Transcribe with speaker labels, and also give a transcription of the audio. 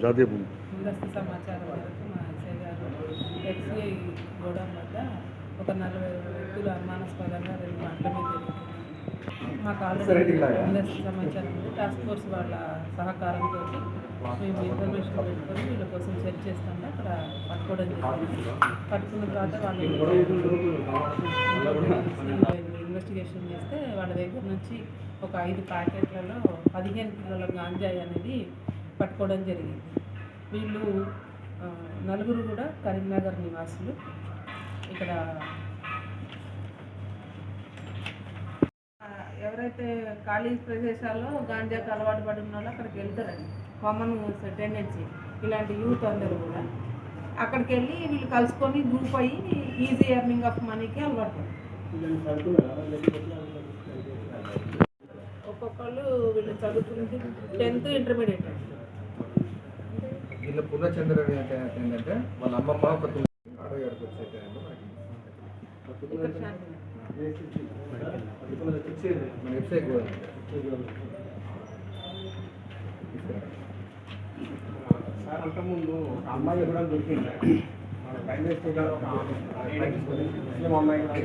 Speaker 1: జాతీయ భూమి
Speaker 2: ముందస్తు సమాచారం మేరకు మా ఎస్ఐ గారు ఎక్స్ఐ గోడౌన్ వద్ద ఒక నలభై వ్యక్తులు అనుమానాస్పదంగా రెండు గంటల మీద. మాకు ఆల్రెడీ ముందస్తు సమాచారం ఉంది. టాస్క్ ఫోర్స్ వాళ్ళ సహకారంతో మేము ఇన్ఫర్మేషన్ పెట్టుకొని వీళ్ళ కోసం సెర్చ్ చేస్తుంటే అక్కడ పట్టుకోవడం జరిగింది. పట్టుకున్న తర్వాత వాళ్ళు ఇన్వెస్టిగేషన్ చేస్తే వాళ్ళ దగ్గర నుంచి ఒక ఐదు ప్యాకెట్లలో పదిహేను కిలోల గాంజాయి అనేది పట్టుకోవడం జరిగింది. వీళ్ళు నలుగురు కూడా కరీంనగర్ నివాసులు. ఇక్కడ ఎవరైతే ఖాళీ ప్రదేశాల్లో గాంజాకి అలవాటు పడి ఉన్న వాళ్ళు అక్కడికి వెళ్తారండి. కామన్ టెండెన్సీ ఇలాంటి యూత్ అందరూ కూడా. అక్కడికి వెళ్ళి వీళ్ళు కలుసుకొని గ్రూప్ అయ్యి ఈజీ ఎర్నింగ్ ఆఫ్ మనీకి అలవాటు ఒక్కొక్కళ్ళు వీళ్ళు చదువుతుంది టెన్త్ ఇంటర్మీడియట్
Speaker 3: వీళ్ళ పూర్ణచంద్ర ఏంటంటే వాళ్ళ అమ్మమ్మ ఒక తొమ్మిది ఆరో ఏడుకు వచ్చే మన వెబ్సైట్
Speaker 4: సార్ అంతకుముందు ఒక అమ్మాయి కూడా దొరికింది ప్రైమ్ మినిస్టర్ గారు ఒక ముస్లిం అమ్మాయి కూడా